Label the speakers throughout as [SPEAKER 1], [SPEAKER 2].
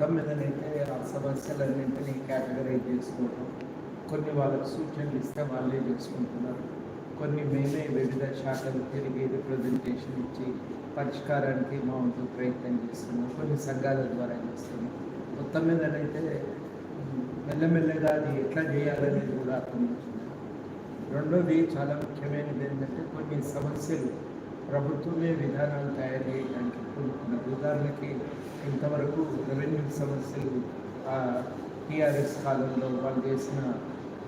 [SPEAKER 1] మొత్తం మీదనైతే ఆ సమస్యలన్నింటినీ కేటగరైజ్ చేసుకోవడం కొన్ని వాళ్ళకి సూచనలు ఇస్తే వాళ్ళే చేసుకుంటున్నారు కొన్ని మేమే వివిధ శాఖలు తిరిగి రిప్రజెంటేషన్ ఇచ్చి పరిష్కారానికి మా వంతు ప్రయత్నం చేస్తున్నాం. కొన్ని సంఘాల ద్వారా చేస్తున్నాం. మొత్తం మీదనైతే మెల్లమెల్లగా అది ఎట్లా చేయాలనేది కూడా అర్థమవుతుంది రెండోది చాలా ముఖ్యమైనది ఏంటంటే కొన్ని సమస్యలు ప్రభుత్వమే విధానాలు తయారు చేయడానికి కోరుకున్నారు ఉదాహరణకి ఇంతవరకు రెవెన్యూ సమస్యలు టీఆర్ఎస్ కాలంలో వాళ్ళు చేసిన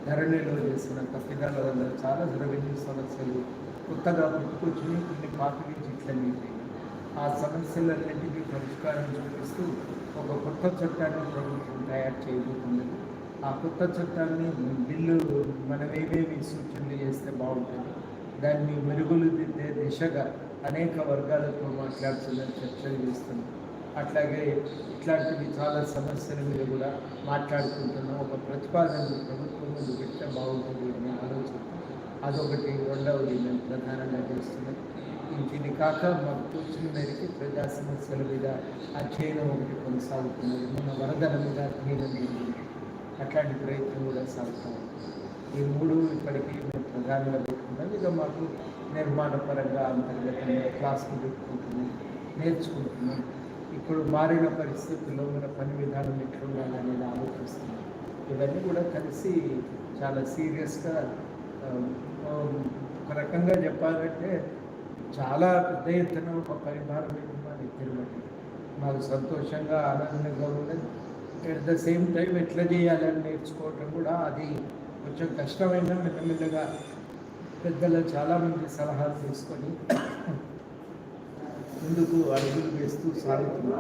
[SPEAKER 1] ధరణిలో చేసిన తప్పిదాల వల్ల చాలా రెవెన్యూ సమస్యలు కొత్తగా పుట్టుకొచ్చి కొన్ని పాతవి చిట్లనేవి ఆ సమస్యలన్నింటినీ పరిష్కారం చూపిస్తూ ఒక కొత్త చట్టాన్ని ప్రభుత్వం తయారు చేయబోతుంది ఆ కొత్త చట్టాన్ని బిల్లు మనమేమేమి సూచనలు చేస్తే బాగుంటుంది దాన్ని మెరుగులు దిద్దే దిశగా అనేక వర్గాలతో మాట్లాడుతున్న చర్చలు చేస్తున్నాం. అట్లాగే ఇట్లాంటివి చాలా సమస్యల మీద కూడా మాట్లాడుకుంటున్నాం. ఒక ప్రతిపాదన ప్రభుత్వం ముందు పెడితే బాగుంటుంది అనే ఆలోచన అదొకటి. రెండవది మేము ప్రధానంగా చేస్తున్నాం. ఇంటిని కాక మాకు తోచిన మేరకు ప్రజా సమస్యల మీద అధ్యయనం ఒకటి కొనసాగుతున్నది. మన వరదల మీద అధ్యయనం జరిగింది అట్లాంటి ప్రయత్నం కూడా సాగుతాం. ఈ మూడు ఇప్పటికీ మేము ప్రధానంగా పెట్టుకున్నాం ఇక మాకు నిర్మాణపరంగా అంతర్గతంగా క్లాసులు పెట్టుకుంటున్నాం నేర్చుకుంటున్నాం. ఇప్పుడు మారిన పరిస్థితుల్లో మన పని విధానం ఎట్లుండాలి అనేది ఆలోచిస్తున్నాం. ఇవన్నీ కూడా కలిసి చాలా సీరియస్గా ఒక రకంగా చెప్పాలంటే చాలా పెద్ద ఎత్తున ఒక పరిభారం మీద మాది తిరుమల మాకు సంతోషంగా ఆనందంగా ఉండదు అట్ ద సేమ్ టైం ఎట్లా చేయాలని నేర్చుకోవటం కూడా అది కొంచెం కష్టమైన మెల్లమెల్లగా పెద్దలు చాలామంది సలహాలు తీసుకొని ముందుకు అడుగులు వేస్తూ సాగుతున్నా.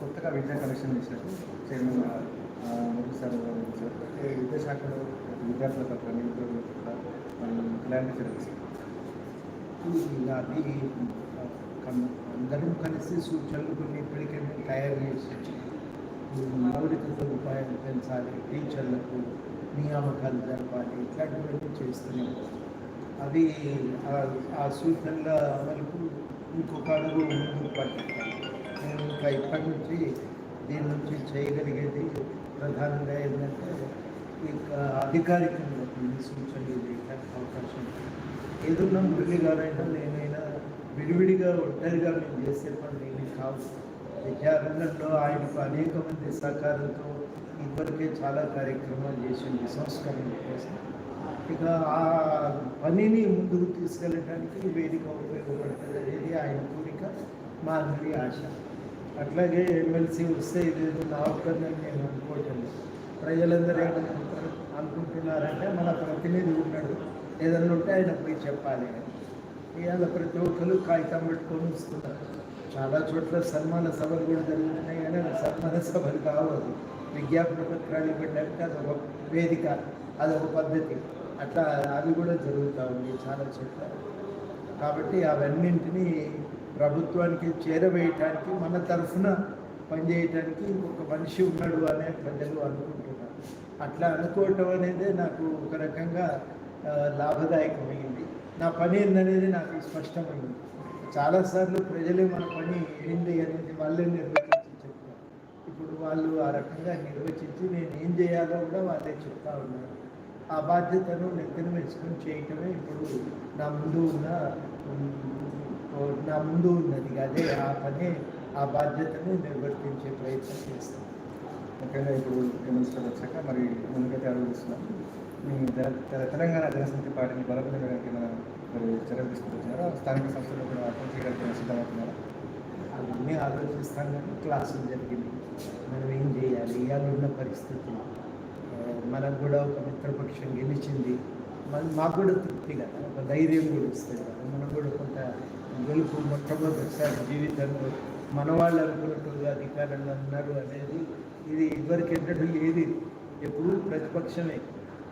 [SPEAKER 2] కొత్తగా విద్యా కమిషన్ చేశారు చైర్మన్ మోదీ సార్ గారు అంటే విద్యాశాఖలో విద్యార్థుల పట్ల నిరుద్యోగుల పట్ల మనం ఇలాంటి చర్యలు
[SPEAKER 1] అది అందరం కలిసి సూచనలు కొన్ని తయారు చేసి మౌలిక సదుపాయాలు పెంచాలి టీచర్లకు నియామకాలు జరపాలి ఇట్లాంటివన్నీ చేస్తున్నాం. అవి ఆ- ఆ సూచనల అమలుకు ఇంకొక అడుగు ముందుకు పట్టించాలి నేను ఇంకా ఇప్పటి నుంచి దీని నుంచి చేయగలిగేది ప్రధానంగా ఏంటంటే ఇక అధికారికంగా కొన్ని సూచనలు చేయడానికి అవకాశం. ఉంది. ఏదున్నా మురళి గారైనా నేనైనా విడివిడిగా ఒంటరిగా మేము చేసే పని ఏమీ కావు. విద్యారంగంలో ఆయనకు అనేక మంది సహకారంతో ఇప్పటికే చాలా కార్యక్రమాలు చేసింది సంస్కరణ కోసం. ఇక ఆ పనిని ముందుకు తీసుకెళ్ళడానికి ఈ వేదిక ఉపయోగపడుతుంది అనేది ఆయన కోరిక మా అందరి ఆశ. అట్లాగే ఎమ్మెల్సీ వస్తే ఇదేదో నా ఒక్కరిని నేను అనుకోవటం ప్రజలందరూ ఏమనుకుంటారు? అనుకుంటున్నారంటే మన ప్రతినిధి ఉన్నాడు. ఏదన్నా ఉంటే ఆయన పోయి చెప్పాలి. అని ఇవాళ ప్రతి ఒక్కరు కాగితం పెట్టుకొని వస్తున్నారు. చాలా చోట్ల సన్మాన సభలు కూడా జరుగుతున్నాయి కానీ సన్మాన సభలు కావద్దు. విజ్ఞాపన పత్రాలు పెట్టడానికి అదొక వేదిక అదొక పద్ధతి. అట్లా అవి కూడా జరుగుతూ ఉంది చాలా చోట్ల. కాబట్టి అవన్నింటినీ ప్రభుత్వానికి చేరవేయటానికి మన తరఫున పనిచేయటానికి ఇంకొక మనిషి ఉన్నాడు అనే ప్రజలు అనుకుంటున్నారు. అట్లా అనుకోవటం అనేది నాకు ఒక రకంగా లాభదాయకమైంది. నా పని ఏందనేది నాకు స్పష్టమైంది. చాలాసార్లు ప్రజలే మన పని ఏంది అనేది వాళ్ళే నిర్వచించి చెప్తారు. ఇప్పుడు వాళ్ళు ఆ రకంగా నిర్వచించి నేను ఏం చేయాలో కూడా వాళ్ళే చెప్తా ఉన్నారు. ఆ బాధ్యతను నెత్తిన వేసుకొని చేయటమే ఇప్పుడు నా ముందు ఉన్న నా ముందు ఉన్నది. అదే ఆ పని ఆ బాధ్యతను నిర్వర్తించే ప్రయత్నం చేస్తాను
[SPEAKER 2] ముఖ్యంగా ఇప్పుడు మినిస్టర్ వచ్చాక మరి ముందుకైతే ఆలోచిస్తున్నాం. మీ తెల- తెల- తెలంగాణ జనసమితి పార్టీని బలపడం చేయడానికి మన మరి చర్యలు తీసుకుంటున్నారా? స్థానిక సంస్థలు కూడా అర్థం చేయడానికి సిద్ధమవుతున్నారా?
[SPEAKER 1] అవన్నీ ఆలోచిస్తాం కానీ క్లాసులు జరిగింది మనం ఏం చేయాలి? ఇవాళ ఉన్న పరిస్థితి ఆ, మనకు కూడా ఒక మిత్రపక్షం గెలిచింది. మన మాకు కూడా తృప్తి కదా. ఒక ధైర్యం కూడా ఇస్తుంది కదా. మనకు కూడా కొంత గెలుపు మొట్టమొదటిసారి జీవితంలో మన వాళ్ళు అనుకున్నట్టుగా అధికారంలో ఉన్నారు అనేది ఇది ఇదివరకు ఎన్నడూ లేదు ఎప్పుడూ ప్రతిపక్షమే.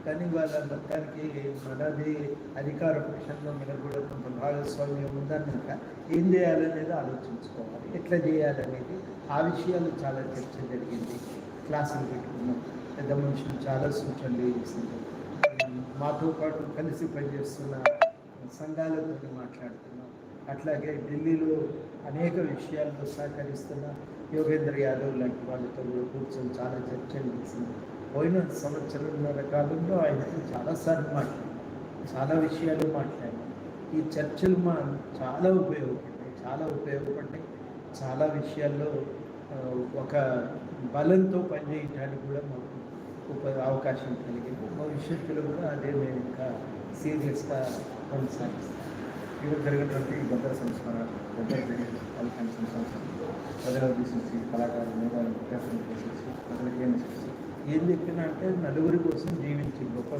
[SPEAKER 1] కానీ వాళ్ళ మొత్తానికి మనది అధికార పక్షంలో మనకు కూడా కొంత భాగస్వామ్యం ఉందన్నాక ఏం చేయాలనేది ఆలోచించుకోవాలి. ఎట్లా చేయాలనేది ఆ విషయాలు చాలా చర్చ జరిగింది. క్లాసులు పెట్టుకున్నాం. పెద్ద మనుషులు చాలా సూచనలు చేసింది మాతో పాటు కలిసి పనిచేస్తున్న సంఘాలతో మాట్లాడుతున్నాం. అట్లాగే ఢిల్లీలో అనేక విషయాల్లో సహకరిస్తున్న యోగేంద్ర యాదవ్ లాంటి వాళ్ళతో కూడా కూర్చొని చాలా చర్చలు చేసింది పోయిన సంవత్సరంన్నర కాలంలో ఆయనతో చాలాసార్లు మాట్లాడాను చాలా విషయాలు మాట్లాడాను ఈ చర్చలు మా చాలా ఉపయోగపడ్డాయి చాలా ఉపయోగపడ్డాయి. చాలా విషయాల్లో ఒక బలంతో పనిచేయడానికి కూడా మాకు అవకాశం కలిగింది భవిష్యత్తులో కూడా అదే మేము ఇంకా సీరియస్గా కొనసాగిస్తాం.
[SPEAKER 2] ఇక్కడ జరిగినటువంటి గద్దర సంస్కారాలు గొప్ప జరిగిన అల్కాన్ సంస్మరణ ప్రజల కళాకారులు మేధావులు విద్యార్థులను ఉద్దేశించి ప్రజలకు ఏం మెసేజ్
[SPEAKER 1] ఏం చెప్పినా అంటే నలుగురి కోసం జీవించి గొప్ప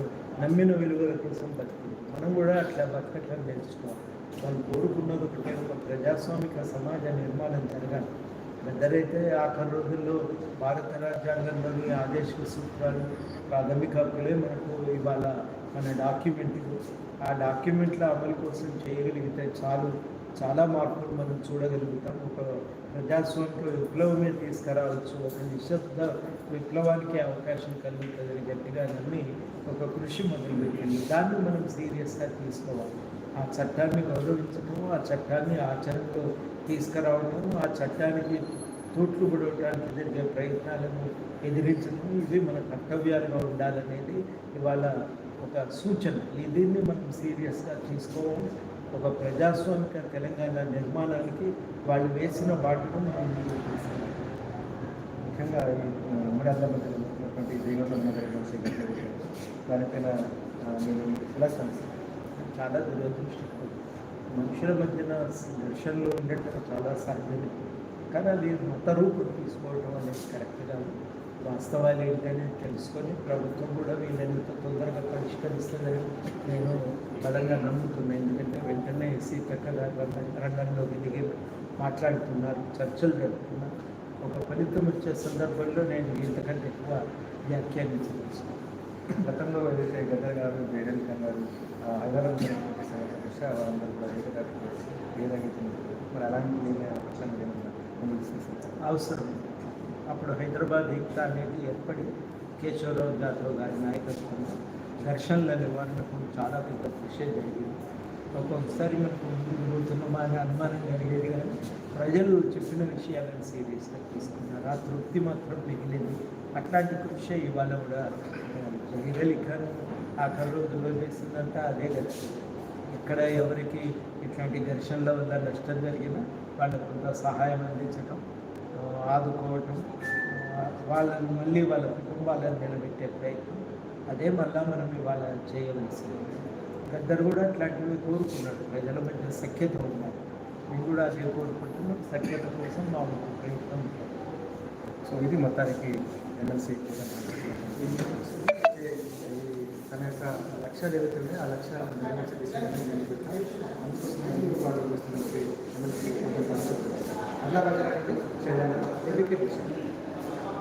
[SPEAKER 1] నమ్మిన విలువల కోసం బతికింది మనం కూడా అట్లా బతకట్లా నేర్చుకోవాలి. వాళ్ళు కోరుకున్నది ఒకటే ఒక ప్రజాస్వామిక సమాజ నిర్మాణం జరగాలి. పెద్దరైతే ఆఖరి రోజుల్లో భారత రాజ్యాంగంలోని ఆదేశ సూత్రాలు ప్రాథమిక హక్కులే మనకు ఇవాళ మన డాక్యుమెంట్లు. ఆ డాక్యుమెంట్ల అమలు కోసం చేయగలిగితే చాలు. చాలా మార్పులు మనం చూడగలుగుతాం. ఒక ప్రజాస్వామిక విప్లవమే తీసుకురావచ్చు. ఒక నిశ్శబ్ద విప్లవానికి అవకాశం కలుగుతుందని గట్టిగా నమ్మి ఒక కృషి మొదలుపెట్టింది. దాన్ని మనం సీరియస్గా తీసుకోవాలి. ఆ చట్టాన్ని గౌరవించడం ఆ చట్టాన్ని ఆచరణతో తీసుకురావడం ఆ చట్టానికి తూట్లు పడవడానికి జరిగే ప్రయత్నాలను ఎదిరించడం ఇవి మన కర్తవ్యాలుగా ఉండాలనేది ఇవాళ ఒక సూచన. ఈ దీన్ని మనం సీరియస్గా తీసుకోవాలి ఒక ప్రజాస్వామిక తెలంగాణ నిర్మాణానికి వాళ్ళు వేసిన బాటను మనం.
[SPEAKER 2] ముఖ్యంగా ఈ ఆ, ఉమ్మడి ఆంధ్రప్రదేశ్లో ఉన్నటువంటి విషయం దానిపైన మీరు ఎలా
[SPEAKER 1] చాలా దురదృష్టకరం మనుషుల మధ్యన ఘర్షణలో ఉండటం చాలా సాధ్యమే. కానీ అది మత రూపం తీసుకోవడం అనేది కరెక్ట్ కాదు వాస్తవాలు ఏంటని తెలుసుకొని ప్రభుత్వం కూడా వీళ్ళంత తొందరగా పరిష్కరిస్తుందని నేను బలంగా నమ్ముతున్నాను ఎందుకంటే వెంటనే ఎస్సీ పెక్కల రంగంలోకి దిగి మాట్లాడుతున్నారు చర్చలు జరుపుతున్నారు. ఒక ఫలితం వచ్చే సందర్భంలో నేను ఇంతకంటే ఎక్కువ వ్యాఖ్యానించవచ్చు
[SPEAKER 2] గతంలో ఏదైతే గద్దర్ గారు జయలలిత ఖాన్ గారు హైదరాబాద్ జరిగినటువంటి సంఘటన వారందరూ కూడా ఏకదాటి ఏదైతే మరి అలాంటి
[SPEAKER 1] అవసరం. అప్పుడు హైదరాబాద్ ఏక్తా అనేది ఏర్పడి కేశవరావు జాదవ్ గారి నాయకత్వంలో ఘర్షణల నివారణకు చాలా పెద్ద కృషి జరిగింది. ఒక్కొక్కసారి మనకు ముందుకు బాగా అనుమానం కలిగేది కానీ ప్రజలు చెప్పిన విషయాలను సీరియస్గా తీసుకున్నారు. ఆ తృప్తి మాత్రం మిగిలింది. అట్లాంటి కృషి ఇవాళ కూడా జహీర్ ఆ ఆఖరి రోజుల్లో చేసిందంటే అదే కదా. ఎక్కడ ఎవరికి ఇట్లాంటి ఘర్షణల వల్ల నష్టం జరిగినా వాళ్ళకు కొంత సహాయం అందించడం ఆదుకోవటం వాళ్ళని మళ్ళీ వాళ్ళ కుటుంబాలను నిలబెట్టే ప్రయత్నం. అదే మళ్ళా మనం ఇవాళ చేయవలసింది. గద్దరు కూడా అట్లాంటివి కోరుకున్నాడు. ప్రజల మధ్య సఖ్యత ఉన్నారు మేము కూడా అదే కోరుకుంటున్నాం. సఖ్యత కోసం మా ప్రయత్నం
[SPEAKER 2] సో ఇది మొత్తానికి ఎమ్మెల్సీ తన యొక్క లక్ష్యాలు ఏవైతే ఉన్నాయో ఆ లక్ష్యాలు నెరవేర్చే దిశగా నేను పెట్టాను. అందుకోసమే వాళ్ళు చేస్తున్నటువంటి ఎమ్మెల్సీ చేయాలి ఎడ్యుకేషన్